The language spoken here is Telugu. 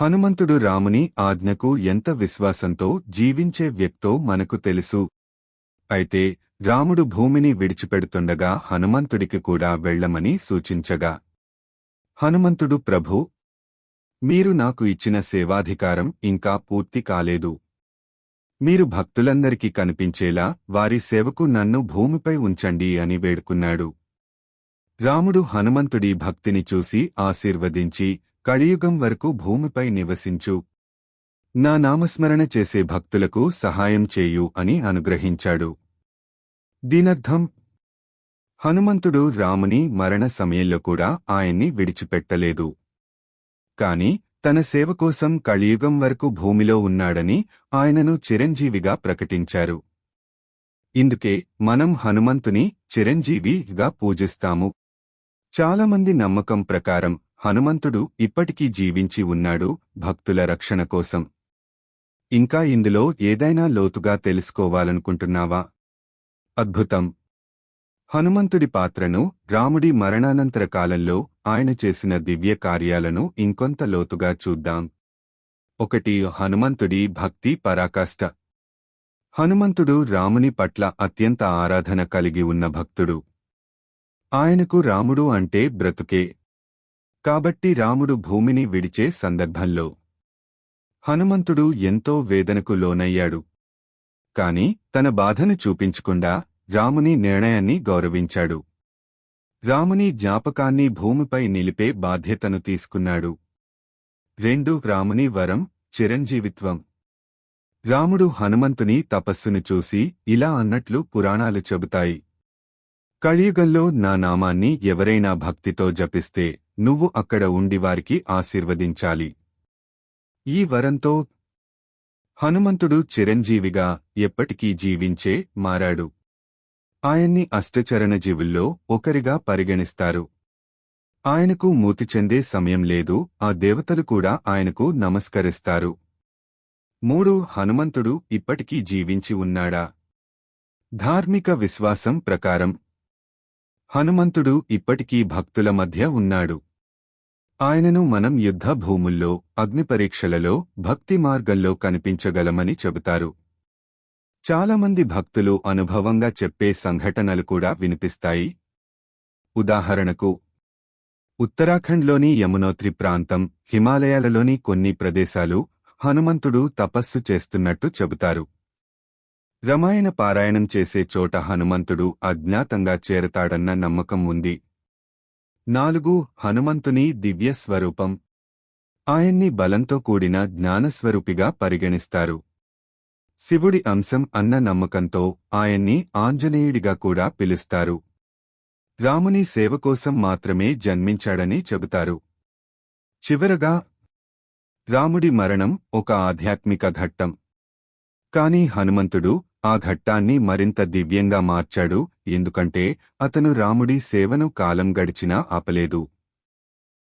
హనుమంతుడు రాముని ఆజ్ఞకు ఎంత విశ్వాసంతో జీవించే వ్యక్తో మనకు తెలుసు. అయితే రాముడు భూమిని విడిచిపెడుతుండగా హనుమంతుడికి కూడా వెళ్ళమని సూచించగా హనుమంతుడు ప్రభు మీరు నాకు ఇచ్చిన సేవాధికారం ఇంకా పూర్తి కాలేదు. మీరు భక్తులందరికీ కనిపించేలా వారి సేవకు నన్ను భూమిపై ఉంచండి అని వేడుకున్నాడు. రాముడు హనుమంతుడి భక్తిని చూసి ఆశీర్వదించి కలియుగం వరకు భూమిపై నివసించు. నా నామస్మరణ చేసే భక్తులకు సహాయం చేయు అని అనుగ్రహించాడు. దీనర్థం హనుమంతుడు రాముని మరణ సమయంలో కూడా ఆయన్ని విడిచిపెట్టలేదు. కాని తన సేవ కోసం కలియుగం వరకు భూమిలో ఉన్నాడని ఆయనను చిరంజీవిగా ప్రకటించారు. ఇందుకే మనం హనుమంతుని చిరంజీవిగా పూజిస్తాము. చాలామంది నమ్మకం ప్రకారం హనుమంతుడు ఇప్పటికీ జీవించి ఉన్నాడు భక్తుల రక్షణ కోసం. ఇంకా ఇందులో ఏదైనా లోతుగా తెలుసుకోవాలనుకుంటున్నావా? అద్భుతం. హనుమంతుడి పాత్రను రాముడి మరణానంతర కాలంలో ఆయన చేసిన దివ్య కార్యాలను ఇంకొంత లోతుగా చూద్దాం. ఒకటి హనుమంతుడి భక్తి పరాకాష్ట. హనుమంతుడు రాముని పట్ల అత్యంత ఆరాధన కలిగి ఉన్న భక్తుడు. ఆయనకు రాముడు అంటే బ్రతుకే. కాబట్టి రాముడు భూమిని విడిచే సందర్భంలో హనుమంతుడు ఎంతో వేదనకు లోనయ్యాడు. కాని తన బాధను చూపించకుండా రాముని నిర్ణయాన్ని గౌరవించాడు. రాముని జ్ఞాపకాన్ని భూమిపై నిలిపే బాధ్యతను తీసుకున్నాడు. రెండు రాముని వరం చిరంజీవిత్వం. రాముడు హనుమంతుని తపస్సును చూసి ఇలా అన్నట్లు పురాణాలు చెబుతాయి. కలియుగంలో నా నామాన్ని ఎవరైనా భక్తితో జపిస్తే నువ్వు అక్కడ ఉండివారికి ఆశీర్వదించాలి. ఈ వరంతో హనుమంతుడు చిరంజీవిగా ఎప్పటికీ జీవించే మారాడు. ఆయన్ని అష్టచరణ జీవుల్లో ఒకరిగా పరిగణిస్తారు. ఆయనకు మూతి చెందే సమయం లేదు ఆ దేవతలు కూడా ఆయనకు నమస్కరిస్తారు. మూడు హనుమంతుడు ఇప్పటికీ జీవించి ఉన్నాడా? ధార్మిక విశ్వాసం ప్రకారం హనుమంతుడు ఇప్పటికీ భక్తుల మధ్య ఉన్నాడు. ఆయనను మనం యుద్ధ భూముల్లో అగ్నిపరీక్షలలో భక్తి మార్గంలో కనిపించగలమని చెబుతారు. చాలామంది భక్తులు అనుభవంగా చెప్పే సంఘటనలు కూడా వినిపిస్తాయి. ఉదాహరణకు ఉత్తరాఖండ్లోని యమునోత్రి ప్రాంతం హిమాలయాలలోని కొన్ని ప్రదేశాలు హనుమంతుడు తపస్సు చేస్తున్నట్టు చెబుతారు. రమాయణ పారాయణం చేసే చోట హనుమంతుడు అజ్ఞాతంగా చేరతాడన్న నమ్మకం ఉంది. నాలుగు హనుమంతుని దివ్య స్వరూపం ఆయన్ని బలంతో కూడిన జ్ఞానస్వరూపిగా పరిగణిస్తారు. శివుడి అంశం అన్న నమ్మకంతో ఆయన్ని ఆంజనేయుడిగా కూడా పిలుస్తారు. రాముని సేవ కోసం మాత్రమే జన్మించాడని చెబుతారు. చివరగా రాముడి మరణం ఒక ఆధ్యాత్మిక ఘట్టం. కాని హనుమంతుడు ఆ ఘట్టాన్ని మరింత దివ్యంగా మార్చాడు ఎందుకంటే అతను రాముడి సేవను కాలం గడిచినా ఆపలేదు.